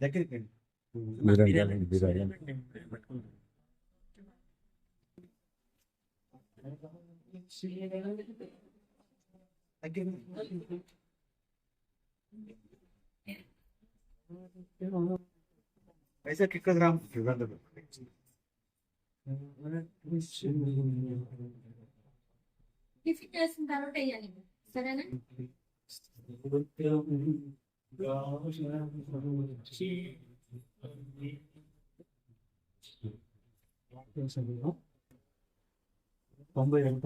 దగ్గరికి మీరు వెళ్ళండి, మీరు వెళ్ళండి. వైజాగ్ ఇక్కడ రామ్ టిఫిన్ చేసిన తర్వాత వేయాలి సరేనా తొంభై ఎంత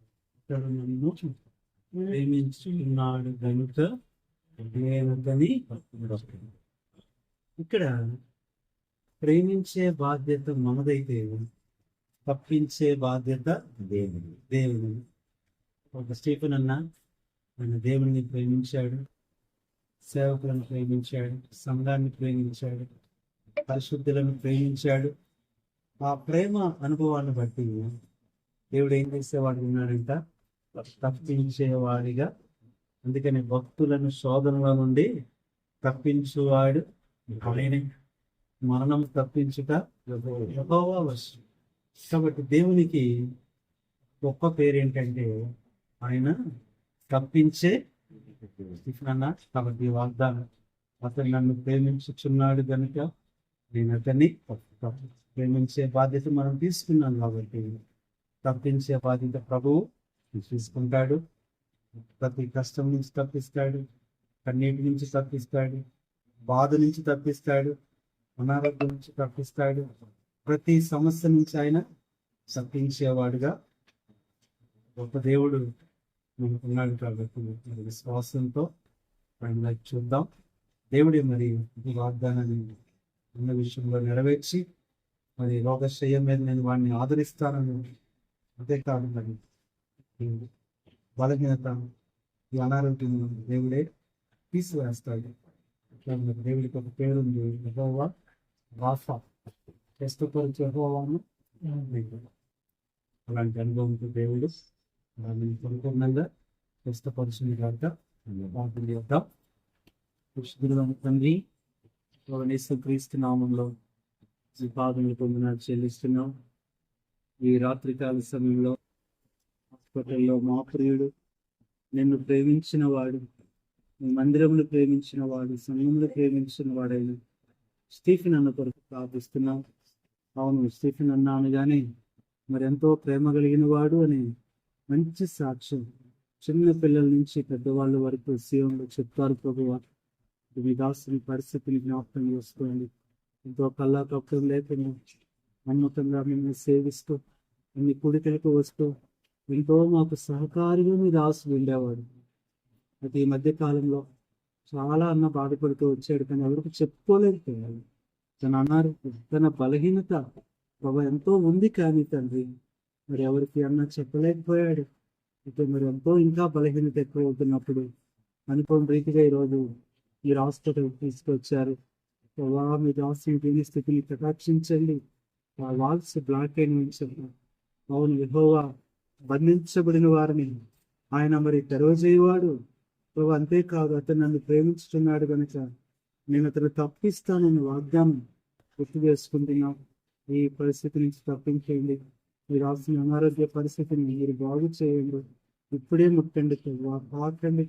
అతడు నన్ను ప్రేమించున్నాడు కనుక నేనని ఇక్కడ ప్రేమించే బాధ్యత మనదైతే తప్పించే బాధ్యత దేవుని దేవుని ఒక స్టీఫెన్ అన్న ఆయన దేవుణ్ణి ప్రేమించాడు సేవకులను ప్రేమించాడు సంఘాన్ని ప్రేమించాడు పరిశుద్ధులను ప్రేమించాడు. ఆ ప్రేమ అనుభవాన్ని బట్టి దేవుడు ఏం చేసేవాడు ఉన్నాడంట తప్పించేవాడిగా. అందుకని భక్తులను శోధనల నుండి తప్పించువాడు ఆయనే మరణం తప్పించుట యెహోవా వశం. కాబట్టి దేవునికి గొప్ప పేరు ఏంటంటే ఆయన తప్పించే అన్న కాబట్టి వాగ్దానం. అతను నన్ను ప్రేమించుచున్నాడు కనుక నేను అతన్ని ప్రేమించే బాధ్యత మనం తీసుకున్నాం కాబట్టి తప్పించే బాధ్యత ప్రభువు తీసుకుంటాడు. ప్రతి కష్టం నుంచి తప్పిస్తాడు. కన్నీటి నుంచి తప్పిస్తాడు. బాధ నుంచి తప్పిస్తాడు. అనారోగ్యం నుంచి తప్పిస్తాడు. ప్రతి సమస్య నుంచి ఆయన తప్పించేవాడుగా గొప్ప దేవుడు మనకు ఉన్నాడు కాబట్టి విశ్వాసంతో ఆయన చూద్దాం. దేవుడే మరి ఈ వాగ్దానాన్ని ఉన్న విషయంలో నెరవేర్చి మరి రోగశయ్య మీద నేను వాడిని ఆదరిస్తానని అంతేకాదు మరి. బలహీనత ఈ అనారోగ్యం దేవుడే తీసివేస్తాడు. అట్లా దేవుడికి ఒక పేరు ఉంది యెహోవా రాఫా. ప్రస్తుతపరిచే యెహోవాను అలాంటి అనుభవంతో దేవుడు దాన్ని సంపూర్ణంగా కష్టపరుచుని కాక వాటిని చేద్దాం. పరిశుద్ధుడు తండ్రి క్రీస్తు నామంలో పాదములు పొందిన చెల్లిస్తున్నాం. ఈ రాత్రికాల సమయంలో హాస్పిటల్లో మా ప్రియుడు నిన్ను ప్రేమించిన వాడు మందిరమును ప్రేమించిన వాడు సమయంలో ప్రేమించిన వాడైన స్టీఫెన్ అన్న కొరకు ప్రార్థిస్తున్నాం. అవును స్టీఫెన్ అన్నాను కానీ మరి ఎంతో ప్రేమ కలిగిన వాడు అని మంచి సాక్ష్యం. చిన్న పిల్లల నుంచి పెద్దవాళ్ళ వరకు సీఎంలో చెప్తారు ప్రభువా. మీ దాసుని పరిస్థితిని జ్ఞాపకం చేసుకోండి. ఎంతో కల్లా కప్పం లేకుండా నమ్మకంగా మిమ్మల్ని సేవిస్తూ మీ కుడికలకు వస్తూ ఎంతో మాకు సహకారిగా మీ దాసు వెళ్ళేవాడు అయితే ఈ మధ్య కాలంలో చాలా అన్న బాధపడుతూ వచ్చాడు. కానీ ఎవరికి చెప్పుకోలేకపోయాడు తను అన్నారు తన బలహీనత బాబా ఎంతో ఉంది కానీ తండ్రి మరి ఎవరికి అన్న చెప్పలేకపోయాడు. అయితే మరి ఎంతో ఇంకా బలహీనత ఎక్కువ అవుతున్నప్పుడు అనుకోని రీతిగా ఈరోజు మీరు హాస్పిటల్ తీసుకొచ్చారు. ప్రభా మీ హాస్పిటల్ స్థితిని కటాక్షించండి ఆ వాల్స్ బ్లాక్ అయిన ఉంచండి అవును విహోవా బంధించబడిన వారిని. ఆయన మరి తెరవజేయవాడు ప్రభు అంతేకాదు అతను నన్ను ప్రేమించుతున్నాడు కనుక నేను అతను తప్పిస్తానని వాగ్దానం గుర్తు చేసుకుంటున్నాం. ఈ పరిస్థితి నుంచి తప్పించేయండి. మీరు రాసిన అనారోగ్య పరిస్థితిని మీరు బాగు చేయండి. ఇప్పుడే ముట్టండి ప్రభు తాకండి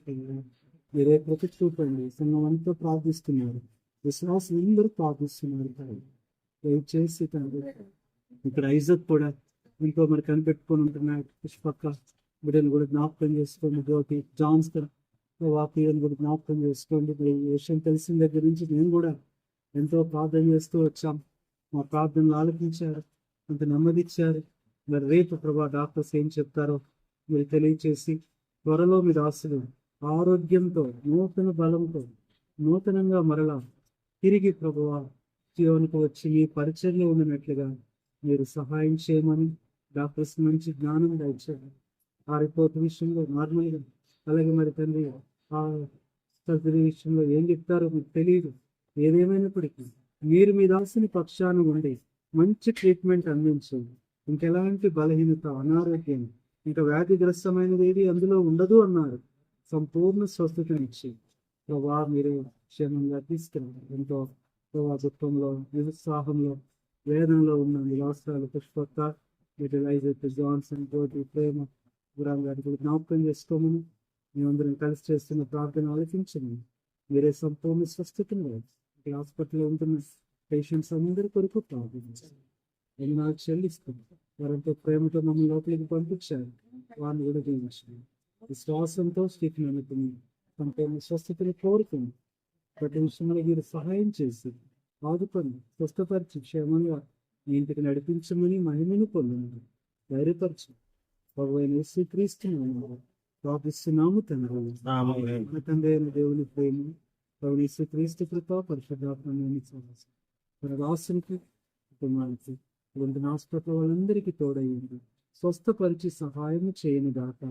మీరే ప్రతి చూపండి సంఘం అంతా ప్రార్థిస్తున్నారు. విశ్వాసం అందరూ ప్రార్థిస్తున్నారు దయచేసి తండ్రి ఇక్కడ ఐజక్ కూడా ఇంట్లో మరి కనిపెట్టుకొని ఉంటున్నాడు పుష్పక్క బిడ్డను కూడా జ్ఞాపకం చేసుకోండి. జ్యోతి జాన్స్కర్ వాక్యం కూడా జ్ఞాపకం చేసుకోండి. మరి ఈ విషయం తెలిసిన దగ్గర నుంచి నేను కూడా ఎంతో ప్రార్థన చేస్తూ వచ్చాం. మా ప్రార్థనలు ఆలకించారు. అంత నెమ్మదిచ్చారు. మరి రేపు ప్రభా డాక్టర్స్ ఏం చెప్తారో మీరు తెలియచేసి త్వరలో మీరు ఆశలు ఆరోగ్యంతో నూతన బలంతో నూతనంగా మరలా తిరిగి ప్రభువ జీవనకు వచ్చి మీ పరిచయంలో ఉన్నట్లుగా మీరు సహాయం చేయమని డాక్టర్స్ మంచి జ్ఞానం దయచేయండి ఆ రిపోర్ట్ విషయంలో నార్మల్గా అలాగే మరి తండ్రి ఆ సర్జరీ విషయంలో ఏం చెప్తారో మీకు తెలియదు ఏదేమైనప్పటికీ మీరు మీ దాసుని పక్షాన ఉండి మంచి ట్రీట్మెంట్ అందించండి. ఇంకెలాంటి బలహీనత అనారోగ్యం ఇంకా వ్యాధిగ్రస్తమైనది ఏది అందులో ఉండదు అన్నారు. సంపూర్ణ స్వస్థతనిచ్చి ప్రభా మీరు క్షేమంగా తీసుకెళ్ళండి. ఎంతో ప్రభా దుఃఖంలో నిరుత్సాహంలో వేదనలో ఉన్న నివాసాలు పుష్పత్త యూటిలైజర్ జాన్సన్ గోటి ప్రేమ గురాం గారి కూడా జ్ఞాపకం చేసుకోమని మేమందరం కలిసి చేస్తున్న ప్రార్థన ఆలోచించండి మీరే సంపూర్ణ స్వస్థతను హాస్పిటల్లో ఉంటున్న పేషెంట్స్ అందరి కొరకు ప్రార్థించండి నాకు చెల్లిస్తాం వారంతో ప్రేమతో మమ్మల్ని లోపలికి పంపించారు వారిని కూడా దీవించండి విశ్వాసంతో స్థితిని అనుకుని సంపూర్ణ స్వస్థతను కోరుతుంది ప్రతి విషయంలో మీరు సహాయం చేసి ఆదుకొని స్వస్థపరిచి క్షేమంగా మీ ఇంటికి నడిపించమని మహిమను పొందండి ధైర్యపరచు. ప్రభు అయిన యేసుక్రీస్తున్నాము ప్రార్థిస్తున్నాము తండ్రి. తండ్రి అయిన దేవుని ప్రేమ ప్రభు యేసుక్రీస్తు కృప పరిశుద్ధాత్మ మన రాష్ట్రానికి కుటుంబానికి హాస్పిటల్ వాళ్ళందరికీ తోడయ్యింది స్వస్థపరిచి సహాయం చేయని దాకా